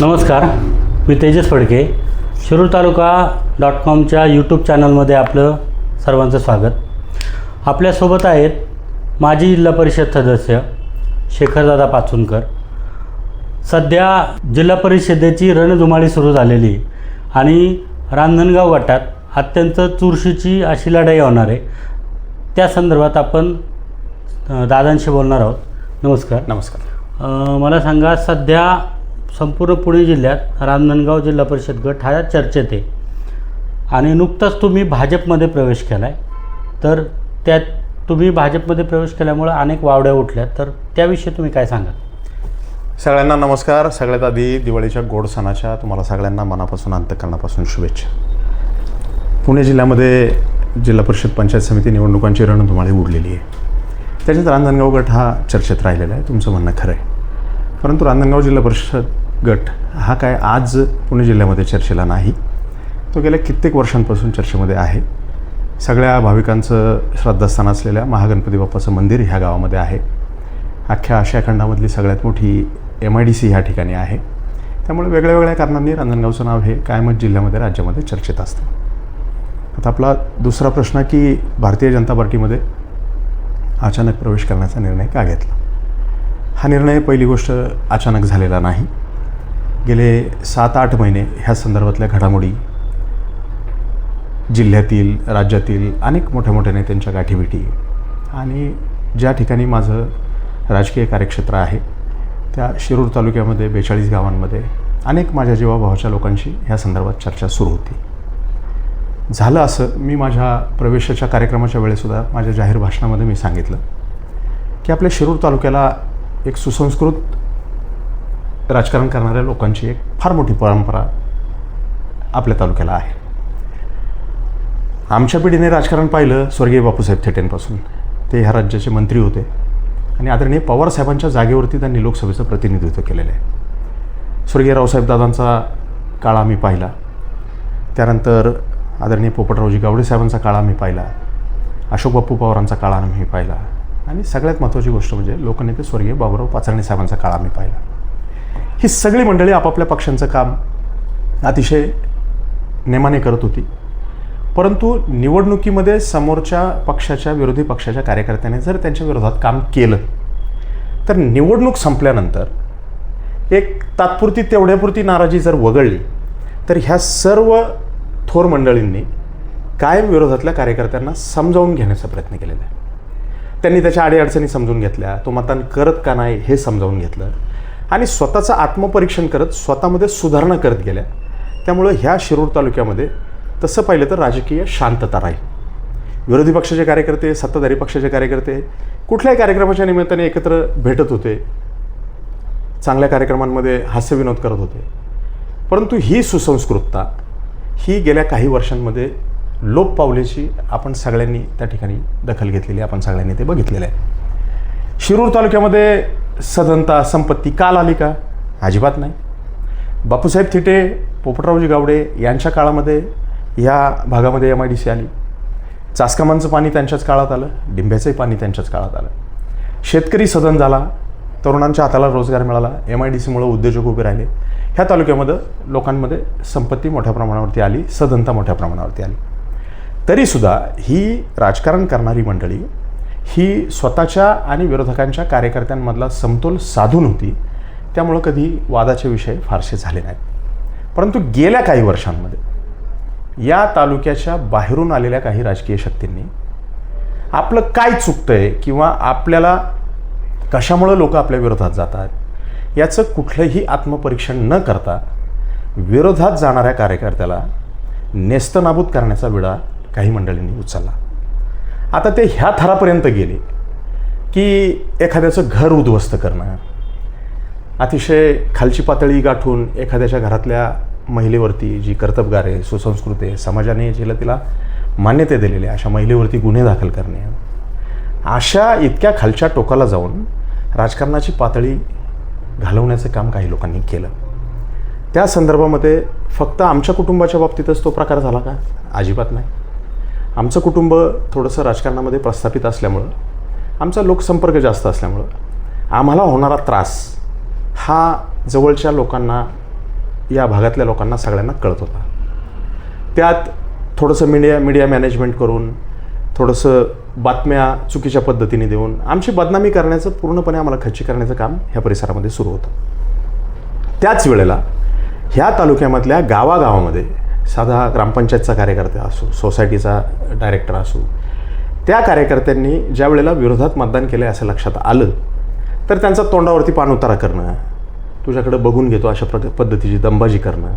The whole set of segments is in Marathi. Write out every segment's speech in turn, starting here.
नमस्कार मी तेजस फडके. शिरूर तालुका डॉट कॉमच्या यूट्यूब चॅनलमध्ये आपलं सर्वांचं स्वागत. आपल्यासोबत आहेत माजी जिल्हा परिषद सदस्य शेखरदादा पाचुनकर. सध्या जिल्हा परिषदेची रणधुमाळी सुरू झालेली आहे आणि रांजणगाव गटात अत्यंत चुरशीची अशी लढाई होणार आहे. त्या संदर्भात आपण दादांशी बोलणार आहोत. नमस्कार. नमस्कार. मला सांगा सध्या संपूर्ण पुणे जिल्ह्यात रांजणगाव जिल्हा परिषद गट हा चर्चेत आहे. आणि नुकताच तुम्ही भाजपमध्ये प्रवेश केला आहे तर त्यात तुम्ही भाजपमध्ये प्रवेश केल्यामुळं अनेक वावड्या उठल्या. तर त्याविषयी तुम्ही काय सांगाल? सगळ्यांना नमस्कार. सगळ्यात आधी दिवाळीच्या गोड सणाच्या तुम्हाला सगळ्यांना मनापासून अंतकरणापासून शुभेच्छा. पुणे जिल्ह्यामध्ये जिल्हा परिषद पंचायत समिती निवडणुकांची रणधुमाळी उडलेली आहे. त्याच्यात रांजणगाव गट हा चर्चेत राहिलेला आहे. तुमचं म्हणणं खरं आहे. परंतु रांजणगाव जिल्हा परिषद गट. हा काय आज पुणे जिल्ह्यामध्ये चर्चेला नाही. तो गेल्या कित्येक वर्षांपासून चर्चेमध्ये आहे. सगळ्या भाविकांचं श्रद्धास्थान असलेल्या महागणपती बाप्पाचं मंदिर ह्या गावामध्ये आहे. अख्ख्या आशिया खंडामधली सगळ्यात मोठी एम आय डी सी ह्या ठिकाणी आहे. त्यामुळे वेगळ्या वेगळ्या कारणांनी रांजणगावचं नाव हे कायमच जिल्ह्यामध्ये राज्यामध्ये चर्चेत असतं. आता आपला दुसरा प्रश्न की भारतीय जनता पार्टीमध्ये अचानक प्रवेश करण्याचा निर्णय का घेतला? हा निर्णय पहिली गोष्ट अचानक झालेला नाही. गेले सात आठ महिने ह्या संदर्भातल्या घडामोडी जिल्ह्यातील राज्यातील अनेक मोठ्या मोठ्या नेत्यांच्या गाठीभेटी आणि ज्या ठिकाणी माझं राजकीय कार्यक्षेत्र आहे त्या शिरूर तालुक्यामध्ये बेचाळीस गावांमध्ये अनेक माझ्या जीवाभावाच्या लोकांशी ह्या संदर्भात चर्चा सुरू होती. झालं असं मी माझ्या प्रवेशाच्या कार्यक्रमाच्या वेळेसुद्धा माझ्या जाहीर भाषणामध्ये मी सांगितलं की आपल्या शिरूर तालुक्याला एक सुसंस्कृत राजकारण करणाऱ्या लोकांची एक फार मोठी परंपरा आपल्या तालुक्याला आहे. आमच्या पिढीने राजकारण पाहिलं स्वर्गीय बापूसाहेब थेटेंपासून. ते ह्या राज्याचे मंत्री होते. आणि आदरणीय पवारसाहेबांच्या जागेवरती त्यांनी लोकसभेचं प्रतिनिधित्व केलेलं आहे. स्वर्गीय रावसाहेबदादांचा काळ आम्ही पाहिला. त्यानंतर आदरणीय पोपटरावजी गावडेसाहेबांचा काळ आम्ही पाहिला. अशोक बाप्पू पवारांचा काळ आम्ही पाहिला. आणि सगळ्यात महत्त्वाची गोष्ट म्हणजे लोकनेते स्वर्गीय बाबुराव पाचरणे साहेबांचा काळ आम्ही पाहिला. ही सगळी मंडळी आपापल्या पक्षांचं काम अतिशय नेमाने करत होती. परंतु निवडणुकीमध्ये समोरच्या पक्षाच्या विरोधी पक्षाच्या कार्यकर्त्याने जर त्यांच्या विरोधात काम केलं तर निवडणूक संपल्यानंतर एक तात्पुरती तेवढ्यापुरती नाराजी जर वगळली तर ह्या सर्व थोर मंडळींनी कायम विरोधातल्या कार्यकर्त्यांना समजावून घेण्याचा प्रयत्न केलेला आहे. त्यांनी त्याच्या अडीअडचणी समजून घेतल्या तो मतदान करत का नाही हे समजावून घेतलं. आणि स्वतःचं आत्मपरीक्षण करत स्वतःमध्ये सुधारणा करत गेल्या. त्यामुळं ह्या शिरूर तालुक्यामध्ये तसं पाहिलं तर राजकीय शांतता राहील. विरोधी पक्षाचे कार्यकर्ते सत्ताधारी पक्षाचे कार्यकर्ते कुठल्याही कार्यक्रमाच्या निमित्ताने एकत्र भेटत होते. चांगल्या कार्यक्रमांमध्ये हास्यविनोद करत होते. परंतु ही सुसंस्कृतता ही गेल्या काही वर्षांमध्ये लोप पावल्याची आपण सगळ्यांनी त्या ठिकाणी दखल घेतलेली आपण सगळ्यांनी ते बघितलेलं आहे. शिरूर तालुक्यामध्ये सधनता संपत्ती काल आली का? अजिबात नाही. बापूसाहेब थिटे पोपटरावजी गावडे यांच्या काळामध्ये ह्या भागामध्ये एम आय डी सी आली. चासकामांचं पाणी त्यांच्याच काळात आलं डिंब्याचंही पाणी त्यांच्याच काळात आलं. शेतकरी सदन झाला तरुणांच्या हाताला रोजगार मिळाला एम आय डी सीमुळं उद्योजक उभे राहिले. ह्या तालुक्यामध्ये लोकांमध्ये संपत्ती मोठ्या प्रमाणावरती आली सदनता मोठ्या प्रमाणावरती आली. तरीसुद्धा ही राजकारण करणारी मंडळी ही स्वतःच्या आणि विरोधकांच्या कार्यकर्त्यांमधला समतोल साधून होती. त्यामुळं कधी वादाचे विषय फारसे झाले नाहीत. परंतु गेल्या काही वर्षांमध्ये या तालुक्याच्या बाहेरून आलेल्या काही राजकीय शक्तींनी आपलं काय चुकतं आहे किंवा आपल्याला कशामुळं लोक आपल्या विरोधात जातात याचं कुठलंही आत्मपरीक्षण न करता विरोधात जाणाऱ्या कार्यकर्त्याला नेस्तनाबूत करण्याचा विडा काही मंडळींनी उचलला. आता ते ह्या थरापर्यंत गेले की एखाद्याचं घर उद्ध्वस्त करणं. अतिशय खालची पातळी गाठून एखाद्याच्या घरातल्या महिलेवरती जी कर्तबगार आहे सुसंस्कृत आहे समाजाने जिला तिला मान्यता दिलेली आहे अशा महिलेवरती गुन्हे दाखल करणे. अशा इतक्या खालच्या टोकाला जाऊन राजकारणाची पातळी घालवण्याचं काम काही लोकांनी केलं. त्या संदर्भामध्ये फक्त आमच्या कुटुंबाच्या बाबतीतच तो प्रकार झाला का? अजिबात नाही. आमचं कुटुंब थोडंसं राजकारणामध्ये प्रस्थापित असल्यामुळं आमचा लोकसंपर्क जास्त असल्यामुळं आम्हाला होणारा त्रास हा जवळच्या लोकांना या भागातल्या लोकांना सगळ्यांना कळत होता. त्यात थोडंसं मीडिया मीडिया मॅनेजमेंट करून थोडंसं बातम्या चुकीच्या पद्धतीने देऊन आमची बदनामी करण्याचं पूर्णपणे आम्हाला खच्ची करण्याचं काम ह्या परिसरामध्ये सुरू होतं. त्याच वेळेला ह्या तालुक्यामधल्या गावागावामध्ये साधा ग्रामपंचायतचा कार्यकर्ता असो सोसायटीचा डायरेक्टर असो त्या कार्यकर्त्यांनी ज्या वेळेला विरोधात मतदान केलं आहे असं लक्षात आलं तर त्यांचा तोंडावरती पाणउतारा करणं तुझ्याकडे बघून घेतो अशा प्रक पद्धतीची दंबाजी करणं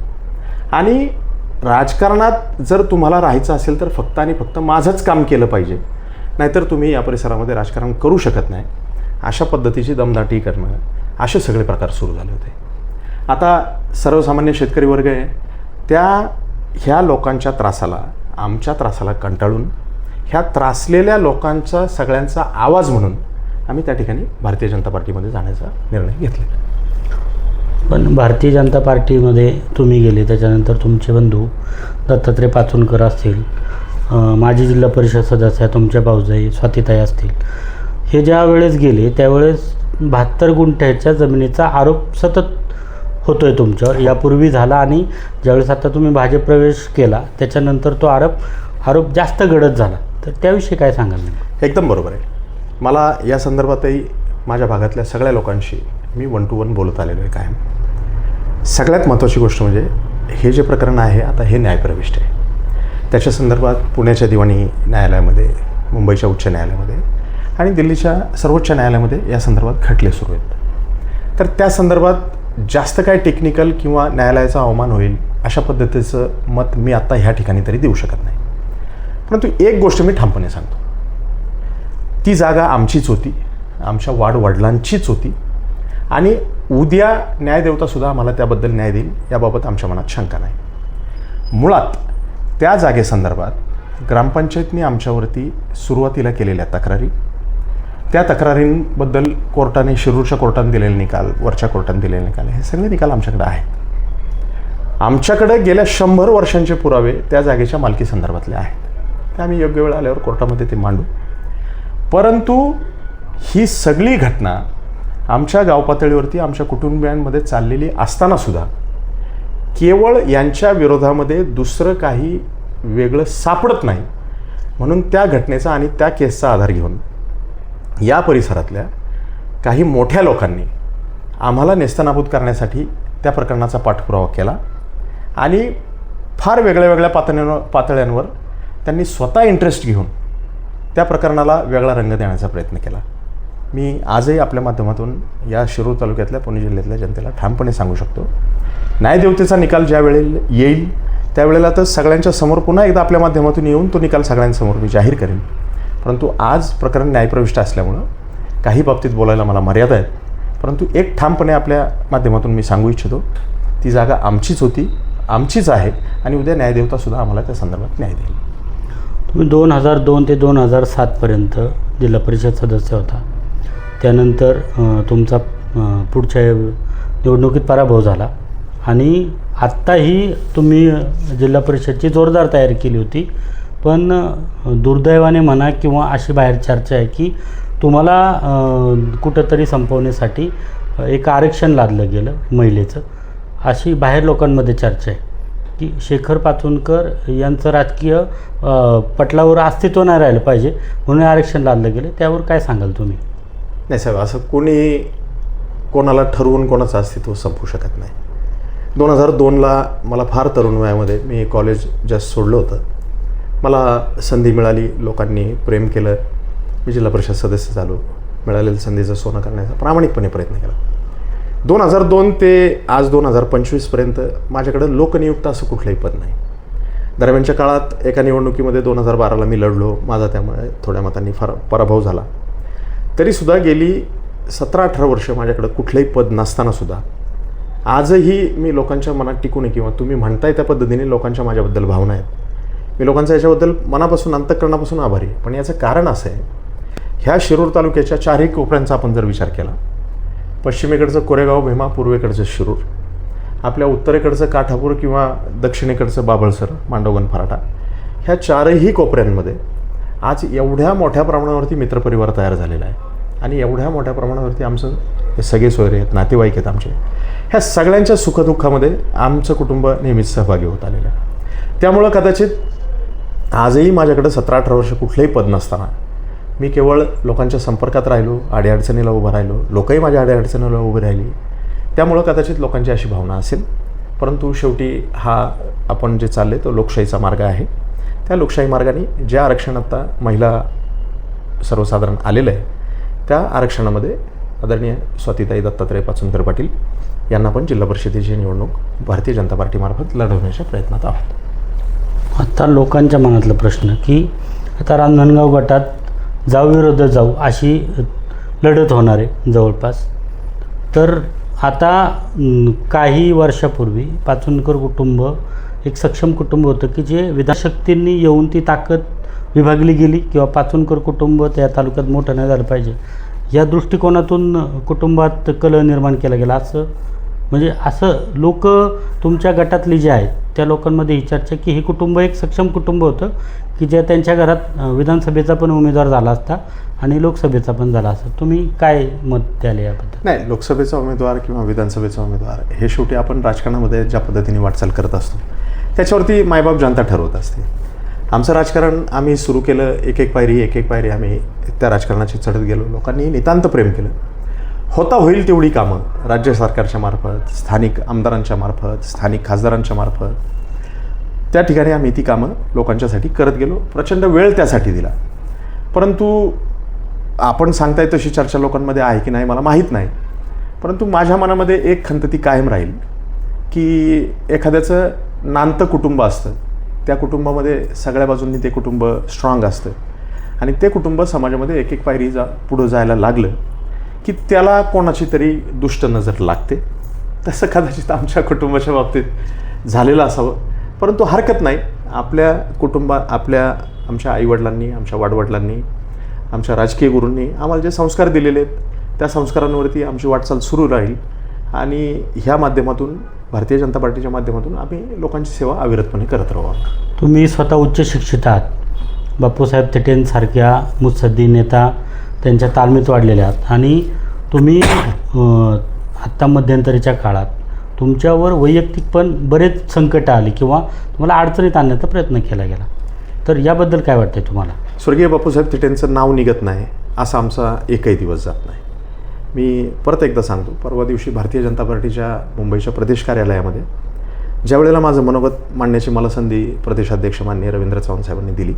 आणि राजकारणात जर तुम्हाला राहायचं असेल तर फक्त आणि फक्त माझंच काम केलं पाहिजे. नाहीतर तुम्ही या परिसरामध्ये राजकारण करू शकत नाही. अशा पद्धतीची दमदाटी करणं असे सगळे प्रकार सुरू झाले होते. आता सर्वसामान्य शेतकरी वर्ग आहे. त्या ह्या लोकांच्या त्रासाला आमच्या त्रासाला कंटाळून ह्या त्रासलेल्या लोकांचा सगळ्यांचा आवाज म्हणून आम्ही त्या ठिकाणी भारतीय जनता पार्टीमध्ये जाण्याचा निर्णय घेतलेला पण भारतीय जनता पार्टीमध्ये तुम्ही गेले त्याच्यानंतर तुमचे बंधू दत्तात्रय पाचोनकर असतील माजी जिल्हा परिषद सदस्य तुमच्या भाऊजाई स्वातीताई असतील हे ज्या वेळेस गेले त्यावेळेस बहात्तर गुंठ्याच्या जमिनीचा आरोप सतत होतो आहे तुमच्यावर यापूर्वी झाला आणि ज्यावेळेस आता तुम्ही भाजप प्रवेश केला त्याच्यानंतर तो आरोप आरोप जास्त गडद झाला. तर त्याविषयी काय सांगाल एकदम बरोबर आहे. मला या संदर्भातही माझ्या भागातल्या सगळ्या लोकांशी मी वन टू वन बोलत आलेलो आहे कायम. सगळ्यात महत्त्वाची गोष्ट म्हणजे हे जे प्रकरण आहे आता हे न्यायप्रविष्ट आहे. त्याच्या संदर्भात पुण्याच्या दिवाणी न्यायालयामध्ये मुंबईच्या उच्च न्यायालयामध्ये आणि दिल्लीच्या सर्वोच्च न्यायालयामध्ये या संदर्भात खटले सुरू आहेत. तर त्या संदर्भात जास्त काय टेक्निकल किंवा न्यायालयाचा अवमान होईल अशा पद्धतीचं मत मी आत्ता ह्या ठिकाणी तरी देऊ शकत नाही. परंतु एक गोष्ट मी ठामपणे सांगतो. ती जागा आमचीच होती आमच्या वाडवडिलांचीच होती आणि उद्या न्यायदेवतासुद्धा आम्हाला त्याबद्दल न्याय देईल याबाबत आमच्या मनात शंका नाही. मुळात त्या जागेसंदर्भात ग्रामपंचायतने आमच्यावरती सुरुवातीला केलेल्या तक्रारी त्या तक्रारींबद्दल कोर्टाने शिरूरच्या कोर्टाने दिलेले निकाल वरच्या कोर्टाने दिलेले निकाल हे सगळे निकाल आमच्याकडे आहेत. आमच्याकडे गेल्या शंभर वर्षांचे पुरावे त्या जागेच्या मालकी संदर्भातले आहेत. ते आम्ही योग्य वेळ आल्यावर कोर्टामध्ये ते मांडू. परंतु ही सगळी घटना आमच्या गावपातळीवरती आमच्या कुटुंबियांमध्ये चाललेली असतानासुद्धा केवळ यांच्या विरोधामध्ये दुसरं काही वेगळं सापडत नाही. म्हणून त्या घटनेचा आणि त्या केसचा आधार घेऊन या परिसरातल्या काही मोठ्या लोकांनी आम्हाला नेस्तनाबूत करण्यासाठी त्या प्रकरणाचा पाठपुरावा केला आणि फार वेगळ्या वेगळ्या पातळ्यांवर पातळ्यांवर त्यांनी स्वतः इंटरेस्ट घेऊन त्या प्रकरणाला वेगळा रंग देण्याचा प्रयत्न केला. मी आजही आपल्या माध्यमातून या शिरूर तालुक्यातल्या पुणे जिल्ह्यातल्या जनतेला ठामपणे सांगू शकतो. न्यायदेवतेचा निकाल ज्यावेळेला येईल त्यावेळेला तर सगळ्यांच्या समोर पुन्हा एकदा आपल्या माध्यमातून येऊन तो निकाल सगळ्यांसमोर मी जाहीर करेन. परंतु आज प्रकरण न्यायप्रविष्ट असल्यामुळं काही बाबतीत बोलायला मला मर्यादा आहेत. परंतु एक ठामपणे आपल्या माध्यमातून मी सांगू इच्छितो ती जागा आमचीच होती आमचीच आहे आणि उद्या न्यायदेवतासुद्धा आम्हाला त्या संदर्भात न्याय देईल. तुम्ही दोन हजार दोन ते दोन हजार सातपर्यंत जिल्हा परिषद सदस्य होता. त्यानंतर तुमचा पुढच्या निवडणुकीत पराभव झाला आणि आत्ताही तुम्ही जिल्हा परिषदची जोरदार तयारी केली होती. पण दुर्दैवाने म्हणा किंवा अशी बाहेर चर्चा आहे की तुम्हाला कुठंतरी संपवण्यासाठी एक आरक्षण लादलं गेलं महिलेचं. अशी बाहेर लोकांमध्ये चर्चा आहे की शेखर पाचोनकर यांचं राजकीय पटलावर अस्तित्व नाही राहिलं पाहिजे म्हणून आरक्षण लादलं गेलं. त्यावर काय सांगाल तुम्ही? नाही साहेब असं कोणी कोणाला ठरवून कोणाचं अस्तित्व संपू शकत नाही. दोन हजार दोनला मला फार तरुण वयामध्ये मी कॉलेज जस्ट सोडलं होतं. मला संधी मिळाली लोकांनी प्रेम केलं. मी जिल्हा परिषद सदस्य झालो. मिळालेल्या संधीचं सोनं करण्याचा प्रामाणिकपणे प्रयत्न केला. दोन हजार दोन ते आज दोन हजार पंचवीसपर्यंत माझ्याकडं लोकनियुक्त असं कुठलंही पद नाही. दरम्यानच्या काळात एका निवडणुकीमध्ये दोन हजार बाराला मी लढलो. माझा त्यामुळे थोड्या मतांनी फार पराभव झाला. तरीसुद्धा गेली सतरा अठरा वर्ष माझ्याकडं कुठलंही पद नसतानासुद्धा आजही मी लोकांच्या मनात टिकून आहे किंवा तुम्ही म्हणताय त्या पद्धतीने लोकांच्या माझ्याबद्दल भावना आहेत. मी लोकांचा याच्याबद्दल मनापासून अंतःकरणापासून आभारी आहे. पण याचं कारण असं आहे ह्या शिरूर तालुक्याच्या चारही कोपऱ्यांचा आपण जर विचार केला पश्चिमेकडचं कोरेगाव भीमा पूर्वेकडचं शिरूर आपल्या उत्तरेकडचं काठापूर किंवा दक्षिणेकडचं बाबळसर मांडवगण फराटा ह्या चारही कोपऱ्यांमध्ये आज एवढ्या मोठ्या प्रमाणावरती मित्रपरिवार तयार झालेला आहे. आणि एवढ्या मोठ्या प्रमाणावरती आमचं हे सगळे सोयरे आहेत नातेवाईक आहेत आमचे. ह्या सगळ्यांच्या सुखदुःखामध्ये आमचं कुटुंब नेहमीच सहभागी होत आलेलं आहे. त्यामुळं कदाचित आजही माझ्याकडं सतरा अठरा वर्ष कुठलंही पद नसताना. मी केवळ लोकांच्या संपर्कात राहिलो अडीअडचणीला उभं राहिलो. लोकही माझ्या अडीअडचणीला उभी राहिली. त्यामुळं कदाचित लोकांची अशी भावना असेल. परंतु शेवटी हा आपण जे चालले तो लोकशाहीचा मार्ग आहे. त्या लोकशाही मार्गाने जे आरक्षण आत्ता महिला सर्वसाधारण आलेलं आहे त्या आरक्षणामध्ये आदरणीय स्वातीताई दत्तात्रय पाचुंकर पाटील यांना पण जिल्हा परिषदेची निवडणूक भारतीय जनता पार्टीमार्फत लढवण्याच्या प्रयत्नात आहोत. आता लोकांच्या मनातला प्रश्न की आता रांजणगाव गटात जाऊ विरुद्ध जाऊ अशी लढत होणार आहे जवळपास. तर आता काही वर्षापूर्वी पाचुनकर कुटुंब एक सक्षम कुटुंब होतं की जे विधानशक्तींनी येऊन ती ताकद विभागली गेली किंवा पाचुनकर कुटुंब त्या तालुक्यात मोठं नाही झालं पाहिजे. या दृष्टिकोनातून कुटुंबात कलह निर्माण केला गेला असं म्हणजे असं लोक तुमच्या गटातली जे आहेत त्या लोकांमध्ये ही चर्चा की हे कुटुंब एक सक्षम कुटुंब होतं की ज्या त्यांच्या घरात विधानसभेचा पण उमेदवार झाला असता आणि लोकसभेचा पण झाला असता. तुम्ही काय मत द्याल याबद्दल? नाही लोकसभेचा उमेदवार किंवा विधानसभेचा उमेदवार हे शेवटी आपण राजकारणामध्ये ज्या पद्धतीने वाटचाल करत असतो त्याच्यावरती मायबाप जनता ठरवत असते. आमचं राजकारण आम्ही सुरू केलं एक एक पायरी एक एक पायरी आम्ही त्या राजकारणाची चढत गेलो. लोकांनी नितांत प्रेम केलं. होता होईल तेवढी कामं. राज्य सरकारच्या मार्फत स्थानिक आमदारांच्या मार्फत स्थानिक खासदारांच्या मार्फत. त्या ठिकाणी आम्ही ती कामं लोकांच्यासाठी करत गेलो. प्रचंड वेळ त्यासाठी दिला. परंतु आपण सांगताय तशी चर्चा लोकांमध्ये आहे की नाही मला माहीत नाही. परंतु माझ्या मनामध्ये एक खंत ती कायम राहील की एखाद्याचं नांतं कुटुंब असतं. त्या कुटुंबामध्ये सगळ्या बाजूंनी ते कुटुंब स्ट्रॉंग असतं. आणि ते कुटुंब समाजामध्ये एक एक पायरी जा पुढं जायला लागलं की त्याला कोणाची तरी दुष्ट नजर लागते. तसं कदाचित आमच्या कुटुंबाच्या बाबतीत झालेलं असावं. परंतु हरकत नाही. आपल्या कुटुंबा आपल्या आमच्या आईवडिलांनी आमच्या वाडवडिलांनी आमच्या राजकीय गुरूंनी आम्हाला जे संस्कार दिलेले आहेत त्या संस्कारांवरती आमची वाटचाल सुरू राहील. आणि ह्या माध्यमातून भारतीय जनता पार्टीच्या माध्यमातून आम्ही लोकांची सेवा अविरतपणे करत राहू. तुम्ही स्वतः उच्च शिक्षित आहात. बापूसाहेब थेटेंसारख्या मुत्सद्दी नेता त्यांच्या तालमीत वाढलेल्या आहात. आणि तुम्ही आत्ता मध्यंतरीच्या काळात तुमच्यावर वैयक्तिक पण बरेच संकट आली किंवा तुम्हाला अडचणीत आणण्याचा प्रयत्न केला गेला. तर याबद्दल काय वाटतंय तुम्हाला? स्वर्गीय बापूसाहेब तिटेंचं नाव निघत नाही असा आमचा एकही दिवस जात नाही. मी परत एकदा सांगतो परवा दिवशी भारतीय जनता पार्टीच्या मुंबईच्या प्रदेश कार्यालयामध्ये ज्या वेळेला माझं मनोगत मांडण्याची मला संधी प्रदेशाध्यक्ष मान्य रवींद्र चव्हाण साहेबांनी दिली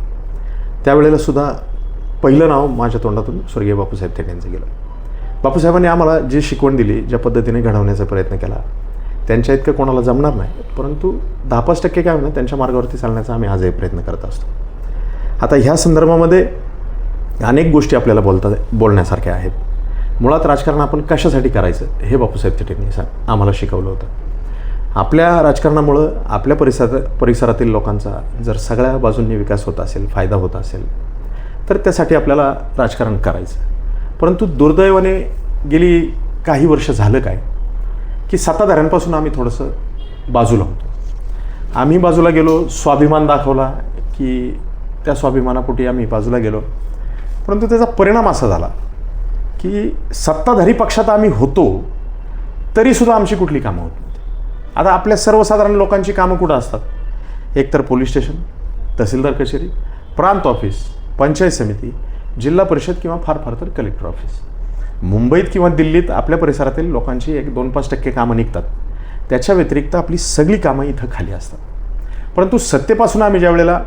त्यावेळेला सुद्धा पहिलं नाव माझ्या तोंडातून स्वर्गीय बापूसाहेब थेटेंचं गेलं. बापूसाहेबांनी आम्हाला जी शिकवण दिली ज्या पद्धतीने घडवण्याचा प्रयत्न केला त्यांच्या इतकं कोणाला जमणार नाही परंतु दहा पाच टक्के काय होणार त्यांच्या मार्गावरती चालण्याचा आम्ही आजही प्रयत्न करत असतो. आता ह्या संदर्भामध्ये अनेक गोष्टी आपल्याला बोलता बोलण्यासारख्या आहेत. मुळात राजकारण आपण कशासाठी करायचं हे बापूसाहेब थेटेंनी सांग आम्हाला शिकवलं होतं. आपल्या राजकारणामुळं आपल्या परिसरात परिसरातील लोकांचा जर सगळ्या बाजूंनी विकास होत असेल फायदा होत असेल तर त्यासाठी आपल्याला राजकारण करायचं. परंतु दुर्दैवाने गेली काही वर्ष झालं काय की सत्ताधाऱ्यांपासून आम्ही थोडंसं बाजूला होतो. आम्ही बाजूला गेलो स्वाभिमान दाखवला की त्या स्वाभिमानापोटी आम्ही बाजूला गेलो. परंतु त्याचा परिणाम असा झाला की सत्ताधारी पक्षात आम्ही होतो तरीसुद्धा आमची कुठली कामं होत नव्हती. आता आपल्या सर्वसाधारण लोकांची कामं कुठं असतात? एकतर पोलीस स्टेशन तहसीलदार कचेरी प्रांत ऑफिस पंचायत समिती जिल्हा परिषद किंवा फार फार तर कलेक्टर ऑफिस. मुंबईत किंवा दिल्लीत आपल्या परिसरातील लोकांची एक दोन पाच टक्के कामं निघतात. त्याच्या व्यतिरिक्त आपली सगळी कामं इथं खाली असतात. परंतु सत्तेपासून आम्ही ज्या वेळेला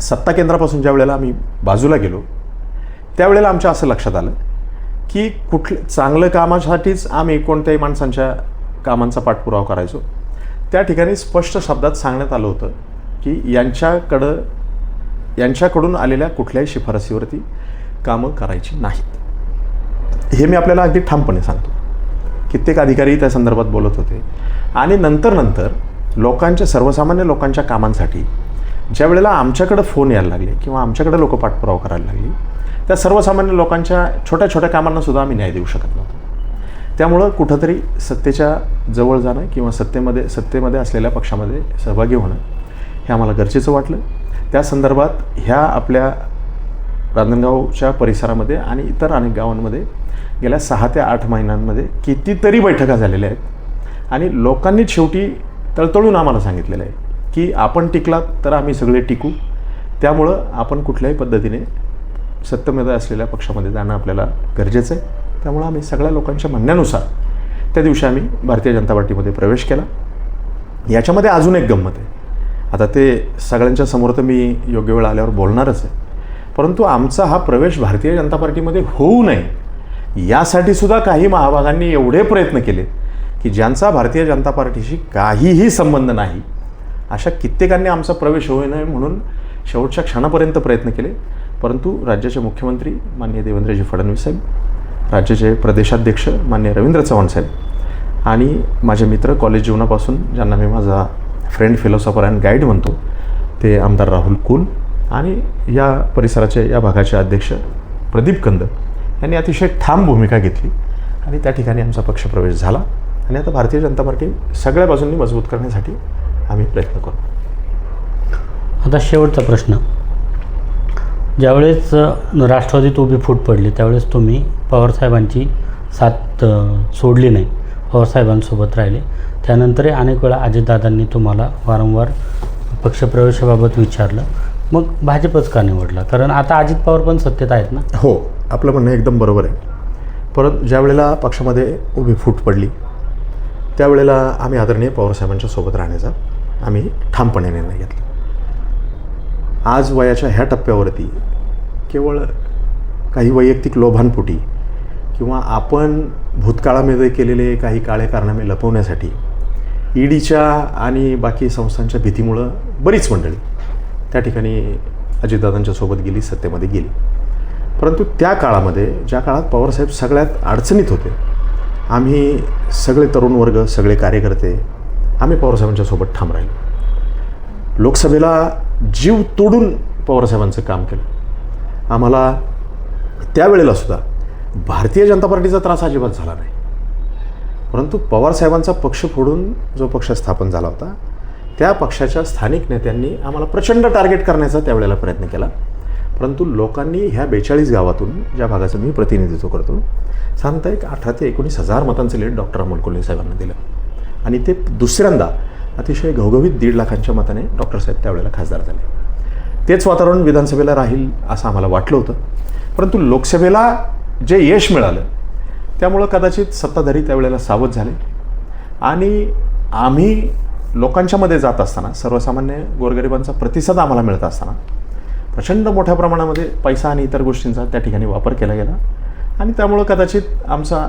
सत्ता केंद्रापासून ज्या वेळेला आम्ही बाजूला गेलो त्यावेळेला आमच्या असं लक्षात आलं की कुठलं चांगलं कामासाठीच आम्ही कोणत्याही माणसांच्या कामांचा पाठपुरावा करायचो. त्या ठिकाणी स्पष्ट शब्दात सांगण्यात आलं होतं की यांच्याकडं यांच्याकडून आलेल्या कुठल्याही शिफारसीवरती कामं करायची नाहीत. हे मी आपल्याला अगदी ठामपणे सांगतो. कित्येक अधिकारी त्या संदर्भात बोलत होते. आणि नंतर नंतर लोकांच्या सर्वसामान्य लोकांच्या कामांसाठी ज्या वेळेला आमच्याकडं फोन यायला लागले किंवा आमच्याकडे लोक पाठपुरावा करायला लागली त्या सर्वसामान्य लोकांच्या छोट्या छोट्या कामांनासुद्धा आम्ही न्याय देऊ शकत नव्हतो. त्यामुळं कुठंतरी सत्तेच्या जवळ जाणं किंवा सत्तेमध्ये सत्तेमध्ये असलेल्या पक्षामध्ये सहभागी होणं हे आम्हाला गरजेचं वाटलं. त्या संदर्भात ह्या आपल्या रांजणगावच्या परिसरामध्ये आणि इतर अनेक गावांमध्ये गेल्या सहा ते आठ महिन्यांमध्ये कितीतरी बैठका झालेल्या आहेत. आणि लोकांनीच शेवटी तळतळून आम्हाला सांगितलेलं आहे की आपण टिकलात तर आम्ही सगळे टिकू. त्यामुळं आपण कुठल्याही पद्धतीने सत्यमेधा असलेल्या पक्षामध्ये जाणं आपल्याला गरजेचं आहे. त्यामुळं आम्ही सगळ्या लोकांच्या म्हणण्यानुसार त्या दिवशी आम्ही भारतीय जनता पार्टीमध्ये प्रवेश केला. याच्यामध्ये अजून एक गंमत आहे. आता ते सगळ्यांच्या समोर तर मी योग्य वेळ आल्यावर बोलणारच आहे. परंतु आमचा हा प्रवेश भारतीय जनता पार्टीमध्ये होऊ नये यासाठी सुद्धा काही महाभागांनी एवढे प्रयत्न केले की ज्यांचा भारतीय जनता पार्टीशी काहीही संबंध नाही अशा कित्येकांनी आमचा प्रवेश होऊ नये म्हणून शेवटच्या क्षणापर्यंत प्रयत्न केले. परंतु राज्याचे मुख्यमंत्री मान्य देवेंद्रजी फडणवीस साहेब राज्याचे प्रदेशाध्यक्ष मान्य रवींद्र चव्हाण साहेब आणि माझे मित्र कॉलेज जीवनापासून ज्यांना मी माझा फ्रेंड फिलॉसॉफर अँड गाईड म्हणतो ते आमदार राहुल कुल आणि या परिसराचे या भागाचे अध्यक्ष प्रदीप कंद यांनी अतिशय ठाम भूमिका घेतली आणि त्या ठिकाणी आमचा पक्षप्रवेश झाला. आणि आता भारतीय जनता पार्टी सगळ्या बाजूंनी मजबूत करण्यासाठी आम्ही प्रयत्न करू आता शेवटचा प्रश्न. ज्यावेळेस राष्ट्रवादीत उभी फूट पडली त्यावेळेस तुम्ही पवारसाहेबांची साथ सोडली नाही. पवारसाहेबांसोबत राहिले. त्यानंतरही अनेक वेळा अजितदादांनी तुम्हाला वारंवार पक्षप्रवेशाबाबत विचारलं. मग भाजपच का निवडला? कारण आता अजित पवार पण सत्तेत आहेत ना? हो आपलं म्हणणं एकदम बरोबर आहे. परत ज्या वेळेला पक्षामध्ये उभी फूट पडली त्यावेळेला आम्ही आदरणीय पवारसाहेबांच्या सोबत राहण्याचा आम्ही ठामपणे निर्णय घेतला. आज वयाच्या ह्या टप्प्यावरती केवळ काही वैयक्तिक लोभांपोटी किंवा आपण भूतकाळामध्ये केलेले काही काळे कारनामे लपवण्यासाठी ईडीच्या आणि बाकी संस्थांच्या भीतीमुळं बरीच मंडळी त्या ठिकाणी अजितदादांच्या सोबत गेली सत्तेमध्ये गेली. परंतु त्या काळामध्ये ज्या काळात पवारसाहेब सगळ्यात अडचणीत होते आम्ही सगळे तरुण वर्ग सगळे कार्यकर्ते आम्ही पवारसाहेबांच्या सोबत ठाम राहिलो. लोकसभेला जीव तोडून पवारसाहेबांचं काम केलं. आम्हाला त्यावेळेला सुद्धा भारतीय जनता पार्टीचा त्रास अजिबात झाला नाही. परंतु पवारसाहेबांचा पक्ष फोडून जो पक्ष स्थापन झाला होता त्या पक्षाच्या स्थानिक नेत्यांनी आम्हाला प्रचंड टार्गेट करण्याचा त्यावेळेला प्रयत्न केला. परंतु लोकांनी ह्या बेचाळीस गावातून ज्या भागाचं मी प्रतिनिधित्व करतो साधारणतः एक अठरा ते एकोणीस हजार मतांचं लीड डॉक्टर अमोल कोल्हे साहेबांना दिलं. आणि ते दुसऱ्यांदा अतिशय घवघवीत दीड लाखांच्या मताने डॉक्टर साहेब त्यावेळेला खासदार झाले. तेच वातावरण विधानसभेला राहील असं आम्हाला वाटलं होतं. परंतु लोकसभेला जे यश मिळालं त्यामुळं कदाचित सत्ताधारी त्यावेळेला सावध झाले. आणि आम्ही लोकांच्यामध्ये जात असताना सर्वसामान्य गोरगरिबांचा प्रतिसाद आम्हाला मिळत असताना प्रचंड मोठ्या प्रमाणामध्ये पैसा आणि इतर गोष्टींचा त्या ठिकाणी वापर केला गेला. आणि त्यामुळं कदाचित आमचा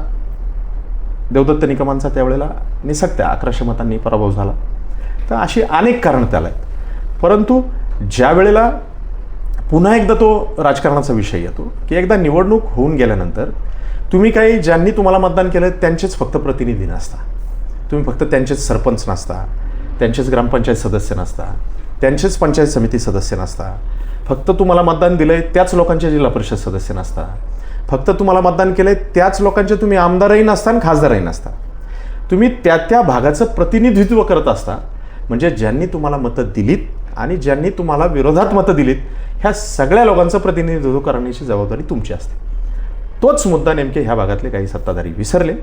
देवदत्त निकमांचा त्यावेळेला निसकत्या अकराशे मतांनी पराभव झाला. तर अशी अनेक कारणं त्याला आहेत. परंतु ज्या वेळेला पुन्हा एकदा तो राजकारणाचा विषय येतो की एकदा निवडणूक होऊन गेल्यानंतर तुम्ही काही ज्यांनी तुम्हाला मतदान केलं त्यांचेच फक्त प्रतिनिधी नसता. तुम्ही फक्त त्यांचेच सरपंच नसता त्यांचेच ग्रामपंचायत सदस्य नसता त्यांचेच पंचायत समिती सदस्य नसता. फक्त तुम्हाला मतदान दिलं आहे त्याच लोकांचे जिल्हा परिषद सदस्य नसता. फक्त तुम्हाला मतदान केलं आहे त्याच लोकांचे तुम्ही आमदारही नसता आणि खासदारही नसता. तुम्ही त्या त्या भागाचं प्रतिनिधित्व करत असता. म्हणजे ज्यांनी तुम्हाला मतं दिलीत आणि ज्यांनी तुम्हाला विरोधात मतं दिलीत ह्या सगळ्या लोकांचं प्रतिनिधित्व करण्याची जबाबदारी तुमची असते. तोच मुद्दा नेमके ह्या भागातले काही सत्ताधारी विसरले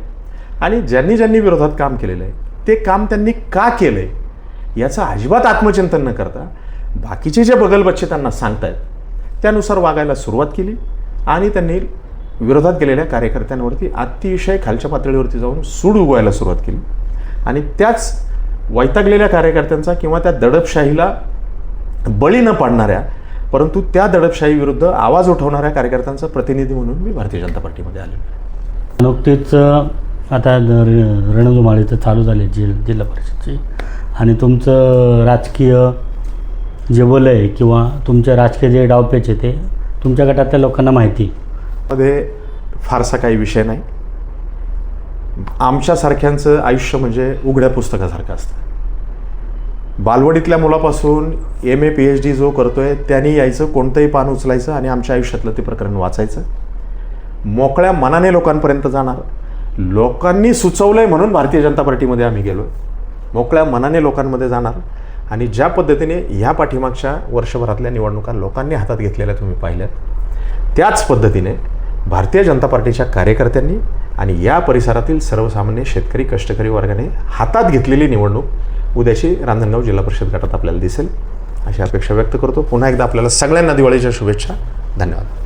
आणि ज्यांनी ज्यांनी विरोधात काम केलेलं आहे ते काम त्यांनी का केलं आहे याचं अजिबात आत्मचिंतन न करता बाकीचे जे बगलबच्चे त्यांना सांगतायत त्यानुसार वागायला सुरुवात केली आणि त्यांनी विरोधात गेलेल्या कार्यकर्त्यांवरती अतिशय खालच्या पातळीवरती जाऊन सूड उगवायला सुरुवात केली. आणि त्याच वैतागलेल्या कार्यकर्त्यांचा किंवा त्या दडपशाहीला बळी न पाडणाऱ्या परंतु त्या दडपशाही विरुद्ध आवाज उठवणाऱ्या कार्यकर्त्यांचा प्रतिनिधी म्हणून मी भारतीय जनता पार्टीमध्ये आलेलो आहे. नुकतीच आता रणधुमाळीचं चालू झाले जिल जिल्हा परिषदची आणि तुमचं राजकीय जे वलय किंवा तुमचे राजकीय जे डावपेच आहे ते तुमच्या गटातल्या लोकांना माहिती आहे. मध्ये फारसा काही विषय नाही आमच्यासारख्यांचं आयुष्य म्हणजे उघड्या पुस्तकासारखं असतं बालवडीतल्या मुलापासून M A P H D जो करतो आहे त्यांनी यायचं कोणतंही पान उचलायचं आणि आमच्या आयुष्यातलं ते प्रकरण वाचायचं. मोकळ्या मनाने लोकांपर्यंत जाणार. लोकांनी सुचवलं आहे म्हणून भारतीय जनता पार्टीमध्ये आम्ही गेलो मोकळ्या मनाने लोकांमध्ये जाणार. आणि ज्या पद्धतीने ह्या पाठीमागच्या वर्षभरातल्या निवडणुका लोकांनी हातात घेतलेल्या तुम्ही पाहिल्यात त्याच पद्धतीने भारतीय जनता पार्टीच्या कार्यकर्त्यांनी आणि या परिसरातील सर्वसामान्य शेतकरी कष्टकरी वर्गाने हातात घेतलेली निवडणूक उद्याची रांजणगाव जिल्हा परिषद गटात आपल्याला दिसेल. अशी अपेक्षा व्यक्त करतो. पुन्हा एकदा आपल्याला सगळ्यांना दिवाळीच्या शुभेच्छा. धन्यवाद.